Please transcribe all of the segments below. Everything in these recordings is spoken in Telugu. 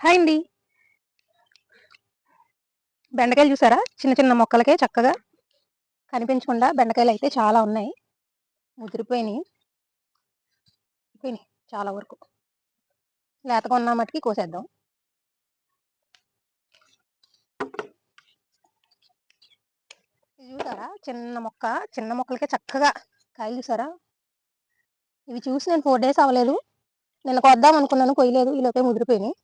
హాయ్ అండి. బెండకాయలు చూసారా? చిన్న చిన్న మొక్కలకే చక్కగా కనిపించకుండా బెండకాయలు అయితే చాలా ఉన్నాయి. ముదిరిపోయినాయి. పోయినాయి చాలా వరకు. లేతగా ఉన్న మట్టుకి కోసేద్దాం. ఇది చూసారా? చిన్న మొక్క చిన్న మొక్కలకే చక్కగా కాయలు చూసారా? ఇవి చూసి నేను ఫోర్ డేస్ అవ్వలేదు. నిన్న కొద్దాం అనుకున్నాను కొయ్యలేదు. ఈలోపే ముదిరిపోయినాయి.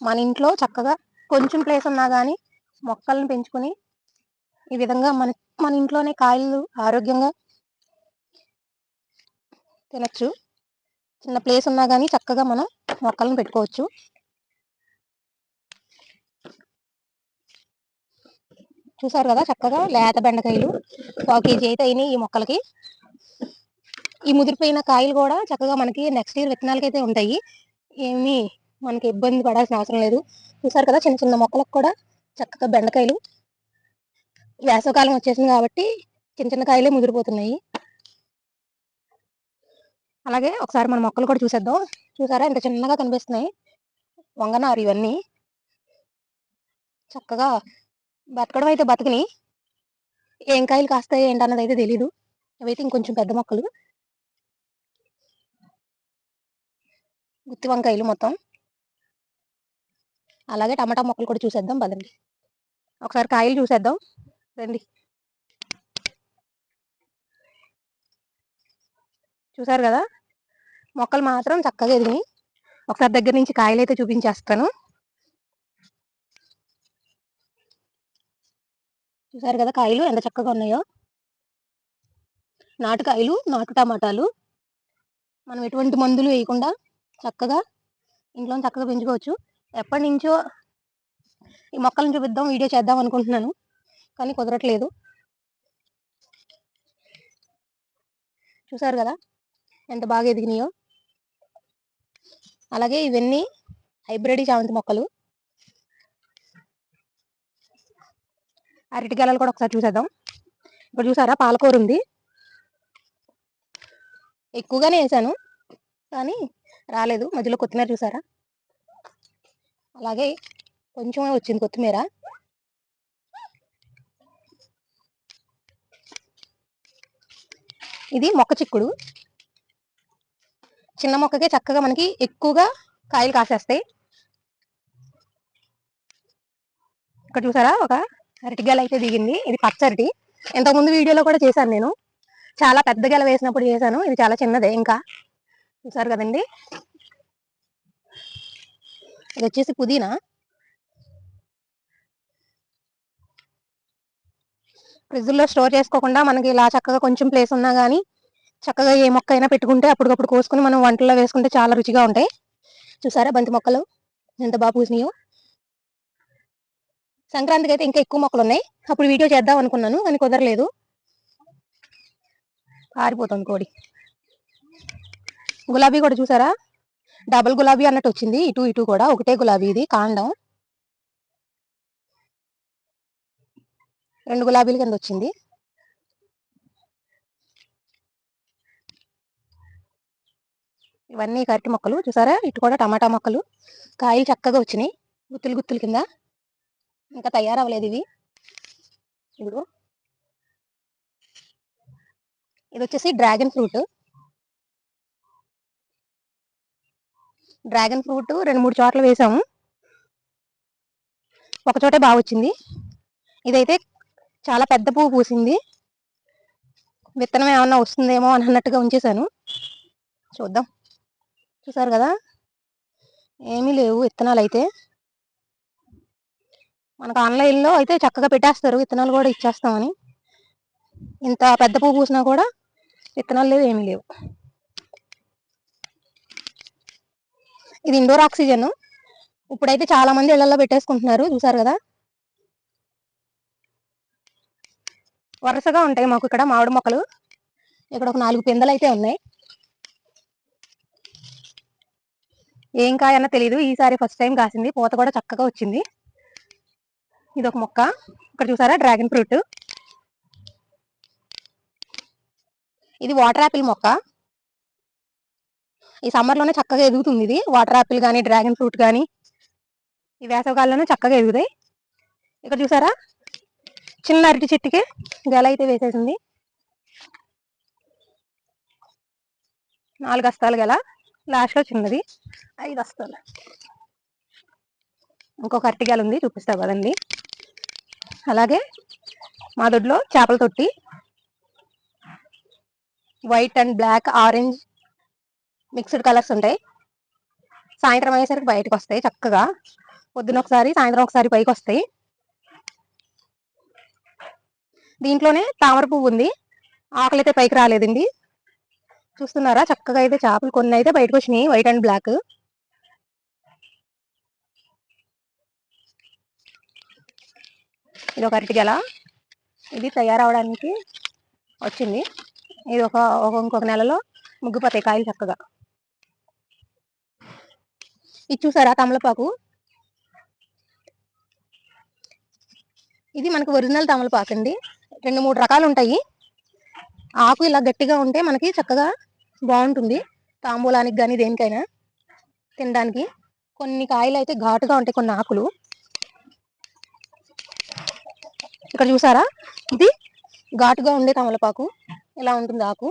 మన ఇంట్లో చక్కగా కొంచెం ప్లేస్ ఉన్నా కానీ మొక్కలను పెంచుకొని ఈ విధంగా మన మన ఇంట్లోనే కాయలు ఆరోగ్యంగా తినచ్చు. చిన్న ప్లేస్ ఉన్నా కానీ చక్కగా మనం మొక్కలను పెట్టుకోవచ్చు. చూసారు కదా చక్కగా లేత బెండకాయలు పావు కేజీ అయితే అయినాయి ఈ మొక్కలకి. ఈ ముదిరిపోయిన కాయలు కూడా చక్కగా మనకి నెక్స్ట్ ఇయర్ విత్తనాలకి అయితే ఉంటాయి. ఏమి మనకి ఇబ్బంది పడాల్సిన అవసరం లేదు. చూసారు కదా చిన్న చిన్న మొక్కలకు కూడా చక్కగా బెండకాయలు వేసవకాలం వచ్చేసింది కాబట్టి చిన్న చిన్న కాయలే ముదిరిపోతున్నాయి. అలాగే ఒకసారి మన మొక్కలు కూడా చూసేద్దాం. చూసారా ఇంత చిన్నగా కనిపిస్తున్నాయి. వంగనారు ఇవన్నీ. చక్కగా బతకడం అయితే బతకని ఏం కాయలు కాస్తాయి ఏంటన్నది అయితే తెలీదు. అవైతే ఇంకొంచెం పెద్ద మొక్కలు. గుత్తి వంకాయలు మొత్తం. అలాగే టమాటా మొక్కలు కూడా చూసేద్దాం పదండి. ఒకసారి కాయలు చూసేద్దాం. రండి. చూసారు కదా? మొక్కలు మాత్రం చక్కగా ఎదిగినాయి. ఒకసారి దగ్గర నుంచి కాయలు అయితే చూపించేస్తాను. చూసారు కదా కాయలు ఎంత చక్కగా ఉన్నాయో? నాటు కాయలు నాటు టమాటాలు. మనం ఎటువంటి మందులు వేయకుండా చక్కగా ఇంట్లో చక్కగా పెంచుకోవచ్చు. ఎప్పటి నుంచో ఈ మొక్కలను చూపిద్దాం వీడియో చేద్దాం అనుకుంటున్నాను. కానీ కుదరట్లేదు. చూసారు కదా? ఎంత బాగా ఎదిగినాయో. అలాగే ఇవన్నీ హైబ్రిడ్ చామంతి మొక్కలు. అరటికాయలు కూడా ఒకసారి చూసేద్దాం. ఇప్పుడు చూసారా? పాలకూర ఉంది. ఎక్కువగానే వేసాను. కానీ రాలేదు. మధ్యలో కొత్తిమీర చూసారా? అలాగే కొంచెమే వచ్చింది కొత్తిమీర. ఇది మొక్క చిక్కుడు. చిన్న మొక్కకే చక్కగా మనకి ఎక్కువగా కాయలు కాసేస్తాయి. ఇక్కడ చూసారా? ఒక అరటి గెల అయితే దిగింది. ఇది పచ్చరటి. ఇంతకుముందు వీడియోలో కూడా చేశాను నేను. చాలా పెద్ద గెల వేసినప్పుడు చేశాను. ఇది చాలా చిన్నదే ఇంకా. చూసారు కదండి? ఇది వచ్చేసి పుదీనా. ఫ్రిడ్జ్లో స్టోర్ చేసుకోకుండా మనకి ఇలా చక్కగా కొంచెం ప్లేస్ ఉన్నా కానీ చక్కగా ఏ మొక్క అయినా పెట్టుకుంటే అప్పటికప్పుడు కోసుకుని మనం వంటల్లో వేసుకుంటే చాలా రుచిగా ఉంటాయి. చూసారా బంతి మొక్కలు? ఎంత బాగా పూసినాయో. సంక్రాంతికి అయితే ఇంకా ఎక్కువ మొక్కలు ఉన్నాయి. అప్పుడు వీడియో చేద్దాం అనుకున్నాను కానీ కుదరలేదు. పారిపోతుంది కోడి. గులాబీ కూడా చూసారా? డబుల్ గులాబీ అన్నట్టు వచ్చింది. ఇటు ఇటు కూడా ఒకటే గులాబీ ఇది కాండం. రెండు గులాబీల కింద వచ్చింది. ఇవన్నీ కరటి మొక్కలు చూసారా? ఇటు కూడా టమాటా మొక్కలు. కాయలు చక్కగా వచ్చినాయి. గుత్తులు గుత్తులు కింద. ఇంకా తయారవ్వలేదు ఇవి. ఇదిగో. ఇది వచ్చేసి డ్రాగన్ ఫ్రూట్. డ్రాగన్ ఫ్రూట్ రెండు మూడు చోట్ల వేసాము. ఒక చోటే బాగా వచ్చింది. ఇదైతే చాలా పెద్ద పువ్వు పూసింది. విత్తనం ఏమన్నా వస్తుందేమో అని అన్నట్టుగా ఉంచేశాను. చూద్దాం. చూసారు కదా? ఏమీ లేవు విత్తనాలు అయితే. మనకు ఆన్లైన్లో అయితే చక్కగా పెట్టేస్తారు. విత్తనాలు కూడా ఇచ్చేస్తామని. ఇంత పెద్ద పువ్వు పూసినా కూడా విత్తనాలు లేవు ఏమీ లేవు. ఇది ఇండోర్ ఆక్సిజన్. ఇప్పుడైతే చాలా మంది ఇళ్ళలో పెట్టేసుకుంటున్నారు చూసారు కదా? వరుసగా ఉంటాయి మాకు ఇక్కడ మామిడి మొక్కలు. ఇక్కడ ఒక నాలుగు పిందెలు అయితే ఉన్నాయి. ఏం కాయన్నా తెలియదు ఈసారి ఫస్ట్ టైం కాసింది. పూత కూడా చక్కగా వచ్చింది. ఇది ఒక మొక్క. ఇక్కడ చూసారా? Dragon fruit. ఇది వాటర్ యాపిల్ మొక్క. ఈ సమ్మర్లోనే చక్కగా ఎదుగుతుంది ఇది. వాటర్ ఆపిల్ కానీ డ్రాగన్ ఫ్రూట్ కానీ ఈ వేసవకాలంలోనే చక్కగా ఎదుగుతాయి. ఇక్కడ చూసారా? చిన్న అరటి చెట్టుకి గెల అయితే వేసేసింది. నాలుగు అస్తాలు గల. లాస్ట్లో చిన్నది. ఐదు అస్తాలు. ఇంకొక అరటి గెల ఉంది. చూపిస్తా కదండి. అలాగే మా దొడ్లో చేపల తొట్టి. White and black orange mixed colours ఉంటాయి. సాయంత్రం అయ్యేసరికి బయటకు వస్తాయి చక్కగా. పొద్దున ఒకసారి సాయంత్రం ఒకసారి పైకి వస్తాయి. దీంట్లోనే తామర పువ్వు ఉంది. ఆకలి అయితే పైకి రాలేదండి. చూస్తున్నారా? చక్కగా అయితే చేపలు కొన్ని అయితే బయటకు వచ్చినాయి. వైట్ అండ్ బ్లాక్ ఇది ఒక అరటి గెల. ఇది తయారవడానికి వచ్చింది. ఇది ఒక ఒక ఇంకొక నెలలో ముగ్గుపోతాయి కాయలు చక్కగా. ఇది చూసారా తమలపాకు? ఇది మనకు ఒరిజినల్ తమలపాకు అండి రెండు మూడు రకాలు ఉంటాయి ఆకు ఇలా గట్టిగా ఉంటే మనకి చక్కగా బాగుంటుంది. తాంబూలానికి కానీ దేనికైనా తినడానికి. కొన్ని కాయలు అయితే ఘాటుగా ఉంటాయి కొన్ని ఆకులు. ఇక్కడ చూసారా? ఇది ఘాటుగా ఉండే తమలపాకు. ఇలా ఉంటుంది ఆకు.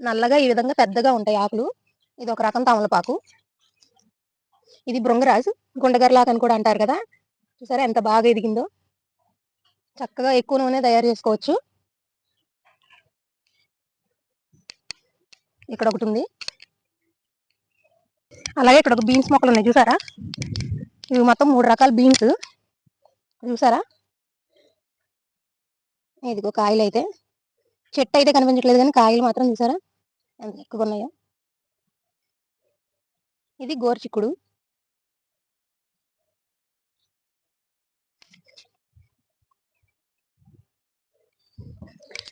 నల్లగా ఈ విధంగా పెద్దగా ఉంటాయి ఆకులు. ఇది ఒక రకం తమలపాకు. ఇది బృంగరాజు గుండగర్లాక్ అని కూడా అంటారు కదా. చూసారా ఎంత బాగా ఎదిగిందో చక్కగా ఎక్కువ నూనె తయారు చేసుకోవచ్చు. ఇక్కడ ఒకటి ఉంది. అలాగే ఇక్కడ ఒక బీన్స్ మొక్కలు ఉన్నాయి. చూసారా? ఇవి మొత్తం మూడు రకాల బీన్స్. చూసారా? ఇదిగో కాయలు అయితే చెట్టు అయితే కనిపించట్లేదు కానీ కాయలు మాత్రం చూసారా? ఎక్కువ ఉన్నాయో ఇది గోరుచిక్కుడు.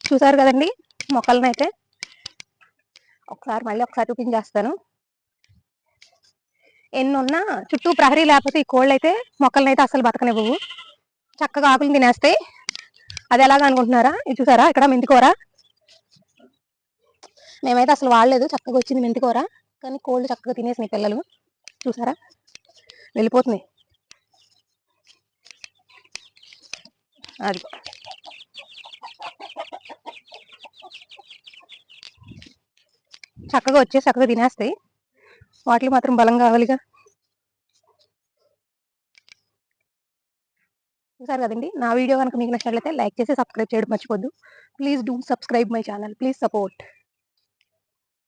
చూసారు కదండి మొక్కలనైతే? అయితే ఒకసారి మళ్ళీ ఒకసారి చూపించేస్తాను. ఎన్నున్నా చుట్టూ ప్రహరీ లేకపోతే ఈ కోళ్ళు అయితే మొక్కలనైతే అసలు బతకనివ్వవు. చక్కగా ఆకులు తినేస్తాయి. అది ఎలాగ అనుకుంటున్నారా ఇది చూసారా? ఇక్కడ మెంతికూర. మేమైతే అసలు వాడలేదు. చక్కగా వచ్చింది మెంతికూర కానీ కోళ్ళు చక్కగా తినేసినాయి పిల్లలు. చూసారా? వెళ్ళిపోతున్నాయి అది. చక్కగా వచ్చి చక్కగా తినేస్తాయి. వాటికి మాత్రం బలం కావాలిగా. చూసారు కదండి? నా వీడియో కనుక మీకు నచ్చినట్లయితే లైక్ చేసి సబ్స్క్రైబ్ చేయడం మర్చిపోద్దు. Please do subscribe my channel. Please support.